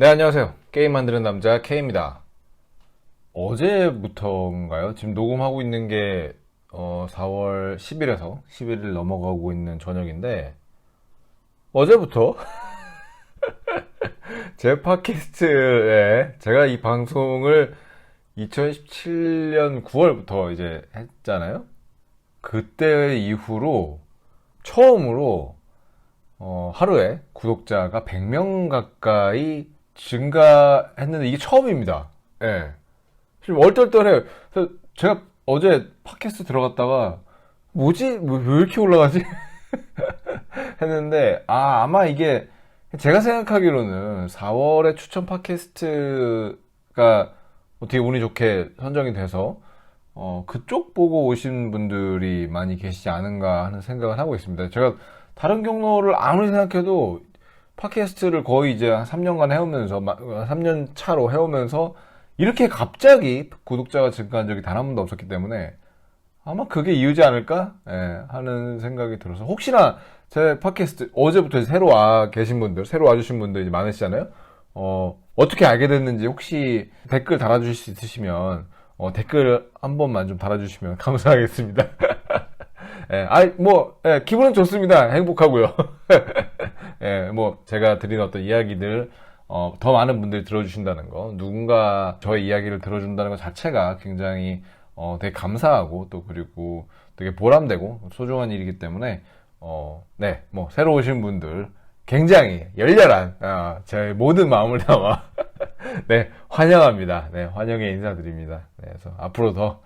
네, 안녕하세요. 게임 만드는 남자 K입니다. 어제부터인가요? 지금 녹음하고 있는 게 어, 4월 10일에서 11일 넘어가고 있는 저녁인데 어제부터 제 팟캐스트에 제가 이 방송을 2017년 9월부터 이제 했잖아요. 그때 이후로 처음으로 어, 하루에 구독자가 100명 가까이 증가했는데 이게 처음입니다. 예. 지금 얼떨떨해요. 그래서 제가 어제 팟캐스트 들어갔다가 뭐지? 왜, 왜 이렇게 올라가지? 했는데 아 아마 이게 제가 생각하기로는 4월에 추천 팟캐스트가 어떻게 운이 좋게 선정이 돼서 어, 그쪽 보고 오신 분들이 많이 계시지 않은가 하는 생각을 하고 있습니다. 제가 다른 경로를 아무리 생각해도 팟캐스트를 거의 이제 한 3년간 해오면서, 3년 차로 해오면서 이렇게 갑자기 구독자가 증가한 적이 단 한 번도 없었기 때문에 아마 그게 이유지 않을까? 예, 하는 생각이 들어서 혹시나 제 팟캐스트 어제부터 새로 와 계신 분들, 새로 와주신 분들 이제 많으시잖아요? 어, 어떻게 알게 됐는지 혹시 댓글 달아주실 수 있으시면 어, 댓글 한 번만 좀 달아주시면 감사하겠습니다. 예, 아이, 뭐, 예, 기분은 좋습니다. 행복하고요. 예, 뭐, 제가 드린 어떤 이야기들, 어, 더 많은 분들이 들어주신다는 거, 누군가 저의 이야기를 들어준다는 것 자체가 굉장히, 어, 되게 감사하고, 또 그리고 되게 보람되고, 소중한 일이기 때문에, 어, 네, 뭐, 새로 오신 분들, 굉장히 열렬한, 아, 제 모든 마음을 담아, 네, 환영합니다. 네, 환영의 인사드립니다. 네, 그래서 앞으로 더,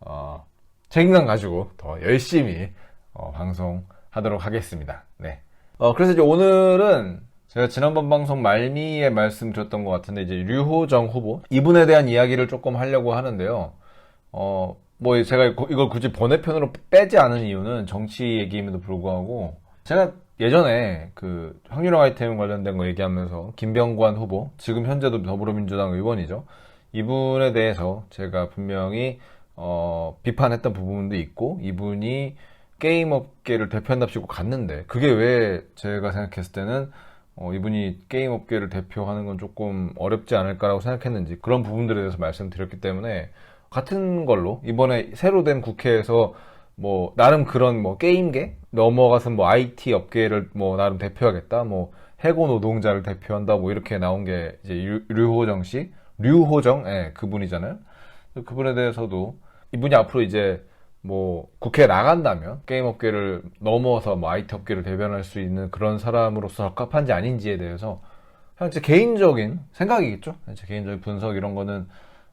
어, 책임감 가지고 더 열심히 어, 방송하도록 하겠습니다. 네. 어, 그래서 이제 오늘은 제가 지난번 방송 말미에 말씀드렸던 것 같은데 이제 류호정 후보 이분에 대한 이야기를 조금 하려고 하는데요. 어, 뭐 제가 이걸 굳이 번외편으로 빼지 않은 이유는 정치 얘기임에도 불구하고 제가 예전에 그 확률형 아이템 관련된 거 얘기하면서 김병관 후보 지금 현재도 더불어민주당 의원이죠. 이분에 대해서 제가 분명히 어, 비판했던 부분도 있고 이분이 게임 업계를 대표한답시고 갔는데 그게 왜 제가 생각했을 때는 어, 이분이 게임 업계를 대표하는 건 조금 어렵지 않을까라고 생각했는지 그런 부분들에 대해서 말씀드렸기 때문에 같은 걸로 이번에 새로 된 국회에서 뭐 나름 그런 뭐 게임계 넘어가서 뭐 IT 업계를 뭐 나름 대표하겠다 뭐 해고 노동자를 대표한다 뭐 이렇게 나온 게 이제 류, 류호정 씨? 류호정? 예 그분이잖아요. 그분에 대해서도 이분이 앞으로 이제 뭐 국회에 나간다면 게임 업계를 넘어서 뭐 IT 업계를 대변할 수 있는 그런 사람으로서 적합한지 아닌지에 대해서 그냥 제 개인적인 생각이겠죠. 제 개인적인 분석 이런 거는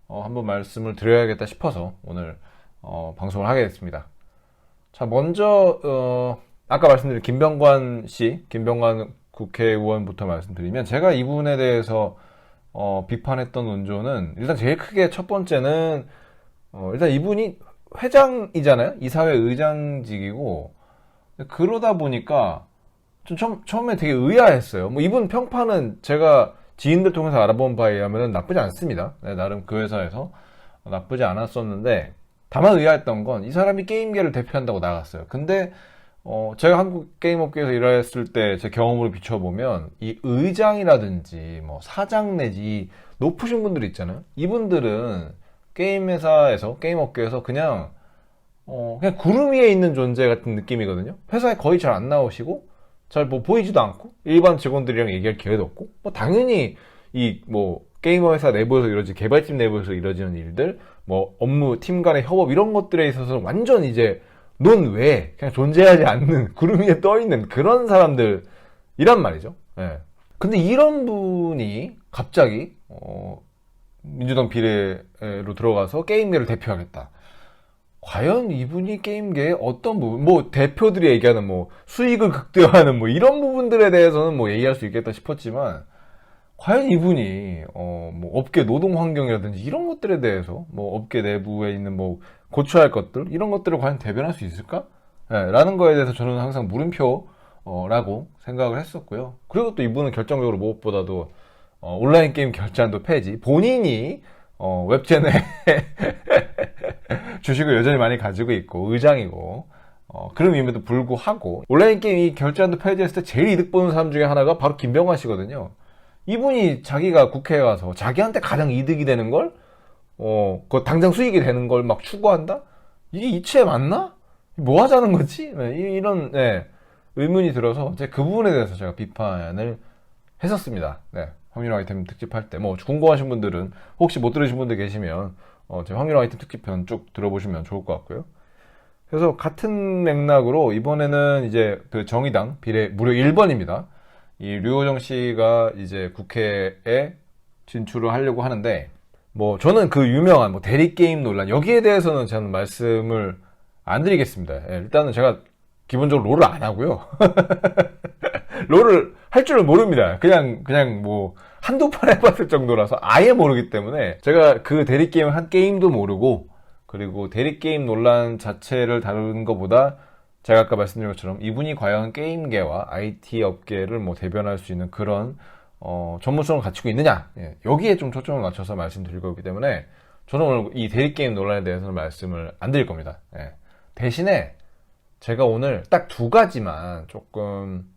어, 한번 말씀을 드려야겠다 싶어서 오늘 어, 방송을 하게 됐습니다. 자 먼저 어, 아까 말씀드린 김병관 씨, 김병관 국회의원부터 말씀드리면 제가 이분에 대해서 어, 비판했던 논조는 일단 제일 크게 첫 번째는 어, 일단 이분이 회장이잖아요. 이사회 의장직이고 그러다 보니까 좀 처음, 처음 에 되게 의아했어요. 뭐 이분 평판은 제가 지인들 통해서 알아본 바에 의하면 나쁘지 않습니다. 네, 나름 그 회사에서 나쁘지 않았었는데 다만 의아했던 건 이 사람이 게임계를 대표한다고 나갔어요. 근데 어, 제가 한국 게임업계에서 일했을 때 제 경험으로 비춰보면 이 의장이라든지 뭐 사장 내지 높으신 분들 있잖아요. 이분들은 게임 회사에서 게임 업계에서 그냥 어 그냥 구름 위에 있는 존재 같은 느낌이거든요. 회사에 거의 잘 안 나오시고 잘 뭐 보이지도 않고 일반 직원들이랑 얘기할 기회도 없고 뭐 당연히 이 뭐 게이머 회사 내부에서 이루어지 개발팀 내부에서 이루어지는 일들 뭐 업무 팀 간의 협업 이런 것들에 있어서 완전 이제 논 외에 그냥 존재하지 않는 구름 위에 떠 있는 그런 사람들이란 말이죠. 예. 근데 이런 분이 갑자기 어 민주당 비례로 들어가서 게임계를 대표하겠다. 과연 이분이 게임계의 어떤 부분, 뭐 대표들이 얘기하는 뭐 수익을 극대화하는 뭐 이런 부분들에 대해서는 뭐 얘기할 수 있겠다 싶었지만 과연 이분이 어 뭐 업계 노동 환경이라든지 이런 것들에 대해서 뭐 업계 내부에 있는 뭐 고쳐야 할 것들 이런 것들을 과연 대변할 수 있을까? 네, 라는 거에 대해서 저는 항상 물음표라고 생각을 했었고요. 그리고 또 이분은 결정적으로 무엇보다도 어, 온라인 게임 결제한도 폐지. 본인이 어, 웹젠에 주식을 여전히 많이 가지고 있고 의장이고 어, 그런 의미에도 불구하고 온라인 게임 이 결제한도 폐지했을 때 제일 이득 보는 사람 중에 하나가 바로 김병환 씨거든요. 이분이 자기가 국회에 가서 자기한테 가장 이득이 되는 걸, 어, 그 당장 수익이 되는 걸 막 추구한다? 이게 이치에 맞나? 뭐 하자는 거지? 네, 이- 이런, 네, 의문이 들어서, 이제 그 부분에 대해서 제가 비판을 했었습니다. 네, 확률 아이템 특집할 때. 뭐, 궁금하신 분들은, 혹시 못 들으신 분들 계시면, 어, 제 확률 아이템 특집편 쭉 들어보시면 좋을 것 같고요. 그래서 같은 맥락으로 이번에는 이제 그 정의당 비례 무려 1번입니다. 이 류호정 씨가 이제 국회에 진출을 하려고 하는데 뭐 저는 그 유명한 뭐 대리 게임 논란 여기에 대해서는 저는 말씀을 안 드리겠습니다. 예, 일단은 제가 기본적으로 롤을 안 하고요. 롤을 할 줄을 모릅니다. 그냥 그냥 뭐 한두 판 해봤을 정도라서 아예 모르기 때문에 제가 그 대리 게임을 한 게임도 모르고 그리고 대리 게임 논란 자체를 다루는 것보다 제가 아까 말씀드린 것처럼 이분이 과연 게임계와 IT 업계를 뭐 대변할 수 있는 그런 어, 전문성을 갖추고 있느냐 예, 여기에 좀 초점을 맞춰서 말씀드릴 거기 때문에 저는 오늘 이 대리 게임 논란에 대해서는 말씀을 안 드릴 겁니다. 예. 대신에 제가 오늘 딱 두 가지만 조금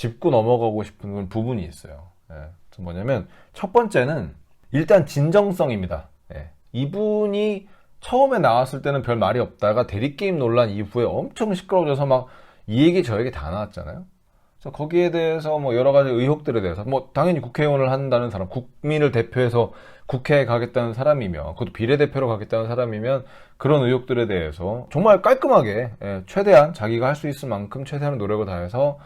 짚고 넘어가고 싶은 부분이 있어요. 예. 뭐냐면 첫 번째는 일단 진정성입니다. 예. 이분이 처음에 나왔을 때는 별 말이 없다가 대리게임 논란 이후에 엄청 시끄러워져서 막 이 얘기 저 얘기 다 나왔잖아요. 그래서 거기에 대해서 뭐 여러 가지 의혹들에 대해서 뭐 당연히 국회의원을 한다는 사람, 국민을 대표해서 국회에 가겠다는 사람이면 그것도 비례대표로 가겠다는 사람이면 그런 의혹들에 대해서 정말 깔끔하게 예, 최대한 자기가 할 수 있을 만큼 최대한 노력을 다해서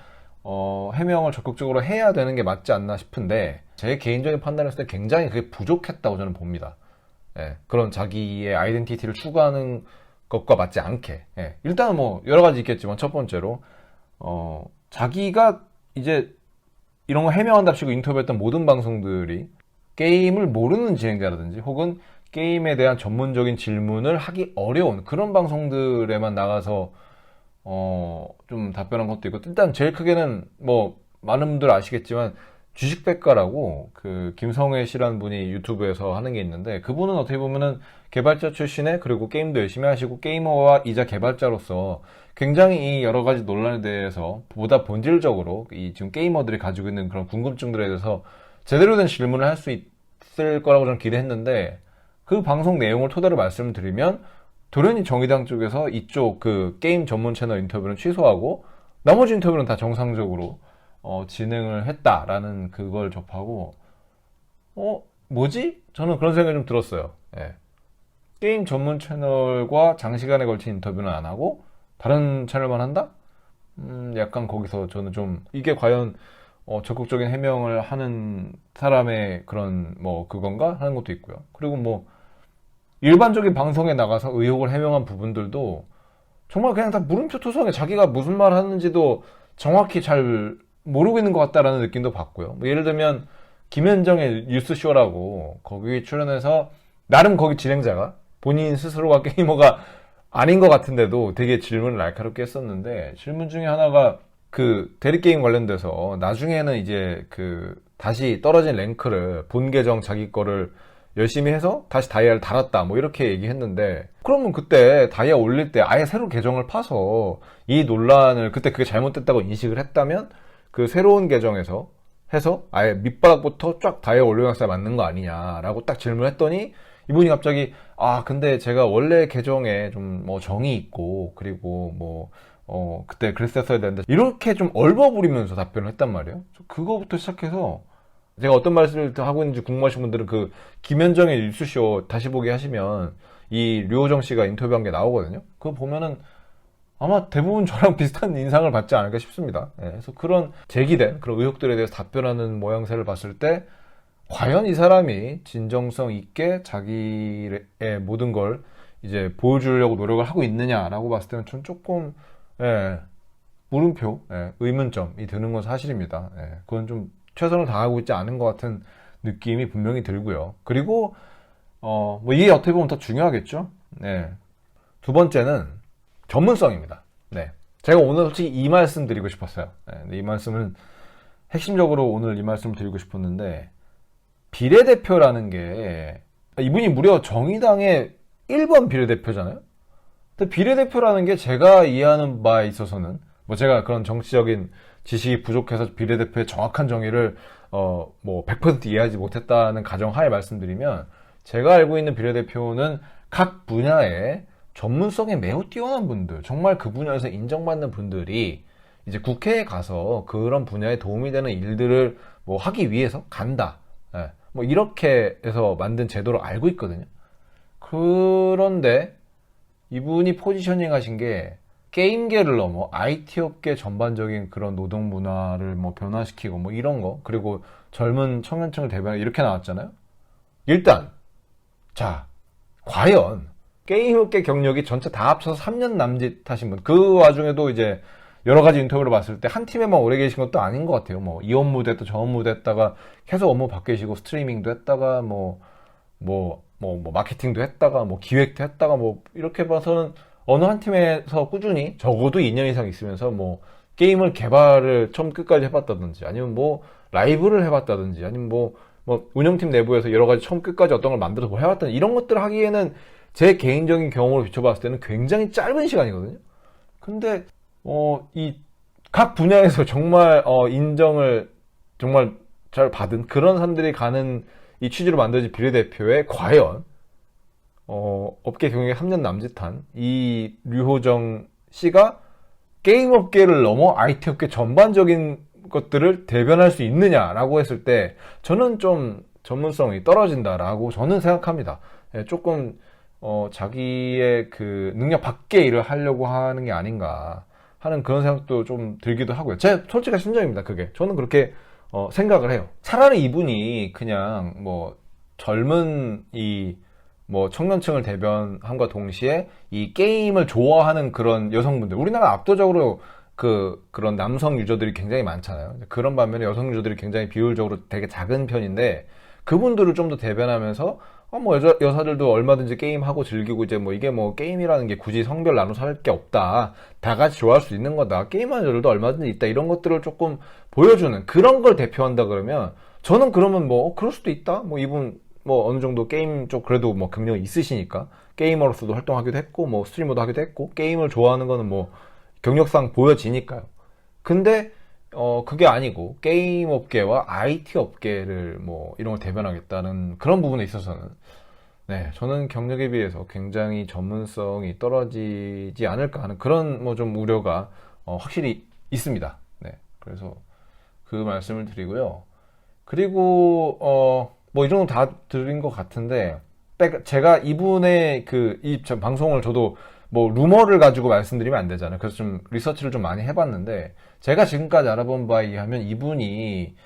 어, 해명을 적극적으로 해야 되는 게 맞지 않나 싶은데 제 개인적인 판단했을 때 굉장히 그게 부족했다고 저는 봅니다. 예, 그런 자기의 아이덴티티를 추구하는 것과 맞지 않게. 예, 일단은 뭐 여러 가지 있겠지만 첫 번째로 어, 자기가 이제 이런 거 해명한답시고 인터뷰했던 모든 방송들이 게임을 모르는 진행자라든지 혹은 게임에 대한 전문적인 질문을 하기 어려운 그런 방송들에만 나가서 어, 좀 답변한 것도 있고, 일단 제일 크게는 뭐, 많은 분들 아시겠지만, 주식백과라고, 그, 김성애 씨라는 분이 유튜브에서 하는 게 있는데, 그분은 어떻게 보면은 개발자 출신에, 그리고 게임도 열심히 하시고, 게이머와 이자 개발자로서 굉장히 이 여러 가지 논란에 대해서 보다 본질적으로, 이 지금 게이머들이 가지고 있는 그런 궁금증들에 대해서 제대로 된 질문을 할 수 있을 거라고 저는 기대했는데, 그 방송 내용을 토대로 말씀을 드리면, 도련이 정의당 쪽에서 이쪽 그 게임 전문 채널 인터뷰는 취소하고 나머지 인터뷰는 다 정상적으로 어, 진행을 했다라는 그걸 접하고 어 뭐지? 저는 그런 생각이 좀 들었어요. 예. 게임 전문 채널과 장시간에 걸친 인터뷰는 안 하고 다른 채널만 한다? 음, 약간 거기서 저는 좀 이게 과연 어, 적극적인 해명을 하는 사람의 그런 뭐 그건가 하는 것도 있고요. 그리고 뭐 일반적인 방송에 나가서 의혹을 해명한 부분들도 정말 그냥 다 물음표 투성에 자기가 무슨 말 하는지도 정확히 잘 모르고 있는 것 같다라는 느낌도 받고요. 뭐 예를 들면 김현정의 뉴스쇼라고 거기 출연해서 나름 거기 진행자가 본인 스스로가 게이머가 아닌 것 같은데도 되게 질문을 날카롭게 했었는데 질문 중에 하나가 그 대리게임 관련돼서 나중에는 이제 그 다시 떨어진 랭크를 본 계정 자기 거를 열심히 해서 다시 다이아를 달았다 뭐 이렇게 얘기했는데 그러면 그때 다이아 올릴 때 아예 새로 계정을 파서 이 논란을 그때 그게 잘못됐다고 인식을 했다면 그 새로운 계정에서 해서 아예 밑바닥부터 쫙 다이아 올려놨어야 맞는 거 아니냐라고 딱 질문했더니 이분이 갑자기 아 근데 제가 원래 계정에 좀 뭐 정이 있고 그리고 뭐 어 그때 그랬었어야 되는데 이렇게 좀 얼버무리면서 답변을 했단 말이에요. 그거부터 시작해서 제가 어떤 말씀을 하고 있는지 궁금하신 분들은 그 김현정의 뉴스쇼 다시 보기 하시면 이 류호정 씨가 인터뷰한 게 나오거든요. 그거 보면은 아마 대부분 저랑 비슷한 인상을 받지 않을까 싶습니다. 예, 그래서 그런 제기된 그런 의혹들에 대해서 답변하는 모양새를 봤을 때 과연 이 사람이 진정성 있게 자기의 모든 걸 이제 보여주려고 노력을 하고 있느냐라고 봤을 때는 전 조금 예, 물음표, 예, 의문점이 드는 건 사실입니다. 예, 그건 좀 최선을 다하고 있지 않은 것 같은 느낌이 분명히 들고요. 그리고 어, 뭐 이게 어떻게 보면 더 중요하겠죠. 네. 두 번째는 전문성입니다. 네. 제가 오늘 솔직히 이 말씀 드리고 싶었어요. 네, 이 말씀은 핵심적으로 오늘 이 말씀을 드리고 싶었는데 비례대표라는 게 이분이 무려 정의당의 1번 비례대표잖아요. 근데 비례대표라는 게 제가 이해하는 바에 있어서는 뭐 제가 그런 정치적인 지식이 부족해서 비례대표의 정확한 정의를 어, 뭐 100% 이해하지 못했다는 가정하에 말씀드리면 제가 알고 있는 비례대표는 각 분야에 전문성이 매우 뛰어난 분들, 정말 그 분야에서 인정받는 분들이 이제 국회에 가서 그런 분야에 도움이 되는 일들을 뭐 하기 위해서 간다. 예, 뭐 이렇게 해서 만든 제도로 알고 있거든요. 그런데 이분이 포지셔닝 하신 게 게임계를 넘어 IT 업계 전반적인 그런 노동 문화를 뭐 변화시키고 뭐 이런 거 그리고 젊은 청년층을 대변해 이렇게 나왔잖아요. 일단 자 과연 게임 업계 경력이 전체 다 합쳐서 3년 남짓 하신 분 그 와중에도 이제 여러 가지 인터뷰를 봤을 때 한 팀에만 오래 계신 것도 아닌 것 같아요. 뭐 이 업무도 했다 저 업무도 했다가 계속 업무 바뀌시고 스트리밍도 했다가 뭐 뭐, 뭐, 뭐, 마케팅도 했다가, 뭐, 기획도 했다가, 뭐, 이렇게 봐서는 어느 한 팀에서 꾸준히 적어도 2년 이상 있으면서 뭐, 게임을 개발을 처음 끝까지 해봤다든지, 아니면 뭐, 라이브를 해봤다든지, 아니면 뭐, 뭐, 운영팀 내부에서 여러 가지 처음 끝까지 어떤 걸 만들어서 뭐 해봤다든지, 이런 것들을 하기에는 제 개인적인 경험으로 비춰봤을 때는 굉장히 짧은 시간이거든요. 근데, 어, 이, 각 분야에서 정말, 어, 인정을 정말 잘 받은 그런 사람들이 가는 이 취지로 만들어진 비례대표에 과연 어, 업계 경력이 3년 남짓한 이 류호정 씨가 게임 업계를 넘어 IT 업계 전반적인 것들을 대변할 수 있느냐라고 했을 때 저는 좀 전문성이 떨어진다라고 저는 생각합니다. 예, 조금 어, 자기의 그 능력 밖의 일을 하려고 하는 게 아닌가 하는 그런 생각도 좀 들기도 하고요. 제 솔직한 심정입니다. 그게 저는 그렇게 어, 생각을 해요. 차라리 이분이 그냥 뭐 젊은 이 뭐 청년층을 대변함과 동시에 이 게임을 좋아하는 그런 여성분들 우리나라 압도적으로 그 그런 남성 유저들이 굉장히 많잖아요. 그런 반면에 여성 유저들이 굉장히 비율적으로 되게 작은 편인데 그분들을 좀 더 대변하면서 어, 뭐 여자, 여사들도 얼마든지 게임하고 즐기고 이제 뭐 이게 뭐 게임이라는 게 굳이 성별 나눠서 할 게 없다. 다 같이 좋아할 수 있는 거다. 게임하는 여자들도 얼마든지 있다. 이런 것들을 조금 보여주는 그런 걸 대표한다 그러면 저는 그러면 뭐 어, 그럴 수도 있다. 뭐 이분 뭐 어느 정도 게임 쪽 그래도 뭐 경력이 있으시니까 게이머로서도 활동하기도 했고 뭐 스트리머도 하기도 했고 게임을 좋아하는 거는 뭐 경력상 보여지니까요. 근데 어 그게 아니고 게임 업계와 IT 업계를 뭐 이런 걸 대변하겠다는 그런 부분에 있어서는 네 저는 경력에 비해서 굉장히 전문성이 떨어지지 않을까 하는 그런 뭐 좀 우려가 어, 확실히 있습니다. 네 그래서 그 말씀을 드리고요. 그리고 어 뭐이 정도 다 드린 것 같은데 백- 제가 이분의 그 이 방송을 저도 뭐 루머를 가지고 말씀드리면 안 되잖아요. 그래서 좀 리서치를 좀 많이 해봤는데 제가 지금까지 알아본 바에 의하면 이분이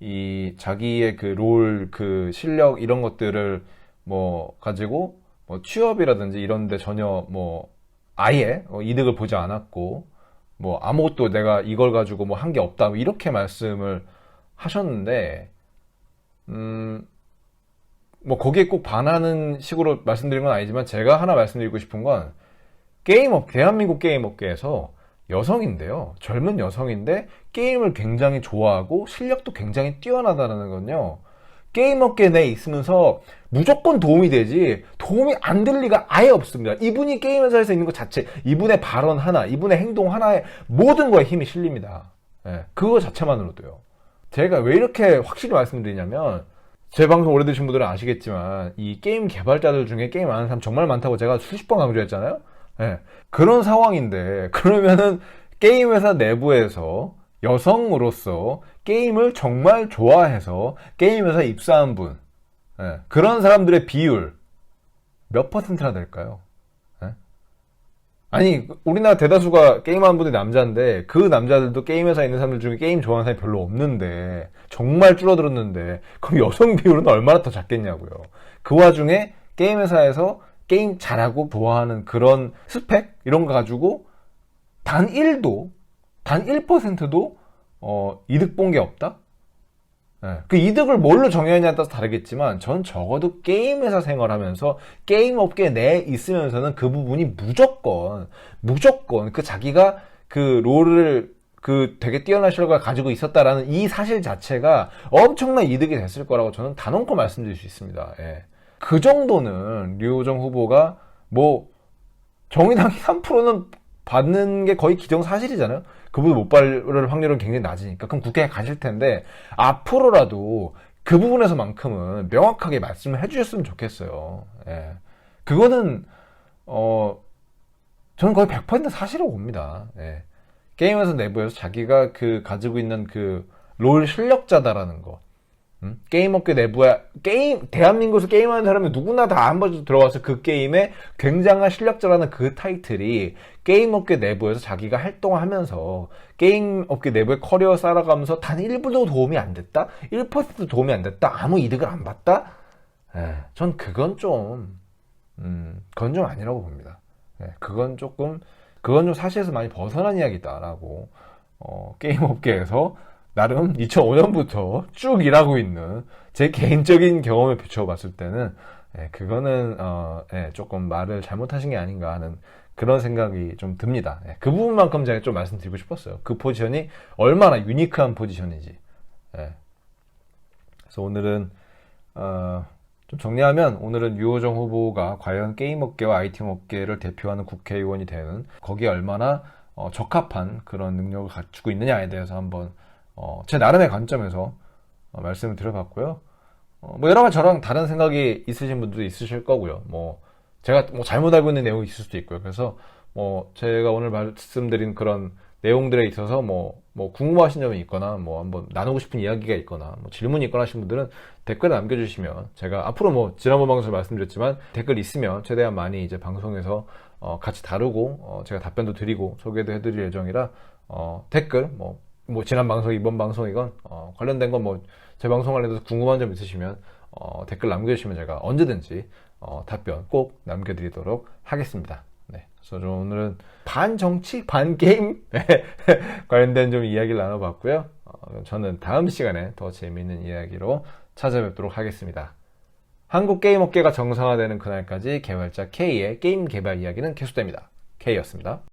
이 자기의 그 롤그 실력 이런 것들을 뭐 가지고 뭐 취업이라든지 이런 데 전혀 뭐 아예 어, 이득을 보지 않았고 뭐 아무것도 내가 이걸 가지고 뭐 한 게 없다 뭐 이렇게 말씀을 하셨는데 음 뭐 거기에 꼭 반하는 식으로 말씀드린 건 아니지만 제가 하나 말씀드리고 싶은 건 게임업 대한민국 게임 업계에서 여성인데요 젊은 여성인데 게임을 굉장히 좋아하고 실력도 굉장히 뛰어나다는 건요 게임 업계 내에 있으면서 무조건 도움이 되지 도움이 안 될 리가 아예 없습니다. 이분이 게임 회사에서 있는 것 자체, 이분의 발언 하나, 이분의 행동 하나에 모든 거에 힘이 실립니다. 예, 그거 자체만으로도요. 제가 왜 이렇게 확실히 말씀드리냐면 제 방송 오래 드신 분들은 아시겠지만 이 게임 개발자들 중에 게임 아는 사람 정말 많다고 제가 수십 번 강조했잖아요. 예, 그런 상황인데 그러면은 게임 회사 내부에서 여성으로서 게임을 정말 좋아해서 게임 회사에 입사한 분 예, 그런 사람들의 비율 몇 퍼센트나 될까요? 예? 아니 우리나라 대다수가 게임하는 분들이 남자인데 그 남자들도 게임 회사에 있는 사람들 중에 게임 좋아하는 사람이 별로 없는데 정말 줄어들었는데 그럼 여성 비율은 얼마나 더 작겠냐고요. 그 와중에 게임 회사에서 게임 잘하고 좋아하는 그런 스펙 이런 거 가지고 단 1도 단 1%도 어, 이득 본 게 없다? 예, 그 이득을 뭘로 정의하냐에 따라서 다르겠지만 전 적어도 게임 회사 생활하면서 게임 업계 내에 있으면서는 그 부분이 무조건 무조건 그 자기가 그 롤을 그 되게 뛰어난 실력을 가지고 있었다라는 이 사실 자체가 엄청난 이득이 됐을 거라고 저는 단언코 말씀드릴 수 있습니다. 예. 그 정도는 류호정 후보가 뭐 정의당이 3%는 받는 게 거의 기정사실이잖아요. 그분 못 받을 확률은 굉장히 낮으니까. 그럼 국회에 가실 텐데, 앞으로라도 그 부분에서만큼은 명확하게 말씀을 해주셨으면 좋겠어요. 예. 그거는, 어, 저는 거의 100% 사실이라고 봅니다. 예. 게임에서 내부에서 자기가 그 가지고 있는 그 롤 실력자다라는 거. 음? 게임 업계 내부에 게임 대한민국에서 게임하는 사람이 누구나 다 한번 들어와서 그 게임에 굉장한 실력자라는 그 타이틀이 게임 업계 내부에서 자기가 활동하면서 게임 업계 내부의 커리어 쌓아가면서 단 1분도 도움이 안 됐다? 1%도 도움이 안 됐다? 아무 이득을 안 봤다? 예, 전 그건 좀 음, 그건 좀 아니라고 봅니다. 예, 그건 조금 그건 좀 사실에서 많이 벗어난 이야기다라고 어, 게임 업계에서 나름 2005년부터 쭉 일하고 있는 제 개인적인 경험을 비춰봤을 때는 예, 그거는 어, 예, 조금 말을 잘못하신 게 아닌가 하는 그런 생각이 좀 듭니다. 예, 그 부분만큼 제가 좀 말씀드리고 싶었어요. 그 포지션이 얼마나 유니크한 포지션인지. 예. 그래서 오늘은 어, 좀 정리하면 오늘은 유호정 후보가 과연 게임 업계와 IT 업계를 대표하는 국회의원이 되는 거기에 얼마나 어, 적합한 그런 능력을 갖추고 있느냐에 대해서 한번 어, 제 나름의 관점에서 어, 말씀을 드려봤고요. 어, 뭐 여러 가지 저랑 다른 생각이 있으신 분들도 있으실 거고요. 뭐 제가 뭐 잘못 알고 있는 내용이 있을 수도 있고요. 그래서 뭐 제가 오늘 말씀드린 그런 내용들에 있어서 뭐, 뭐 궁금하신 점이 있거나 뭐 한번 나누고 싶은 이야기가 있거나 뭐 질문이 있거나 하신 분들은 댓글 남겨주시면 제가 앞으로 뭐 지난번 방송에서 말씀드렸지만 댓글 있으면 최대한 많이 이제 방송에서 어, 같이 다루고 어, 제가 답변도 드리고 소개도 해드릴 예정이라 어, 댓글 뭐, 뭐 지난 방송 이번 방송이건 어, 관련된 건 뭐 제 방송 관련해서 궁금한 점 있으시면 어, 댓글 남겨주시면 제가 언제든지 어, 답변 꼭 남겨드리도록 하겠습니다. 네, 그래서 좀 오늘은 반 정치 반 게임 네, 관련된 좀 이야기를 나눠봤고요. 어, 저는 다음 시간에 더 재미있는 이야기로 찾아뵙도록 하겠습니다. 한국 게임 업계가 정상화되는 그날까지 개발자 K의 게임 개발 이야기는 계속됩니다. K였습니다.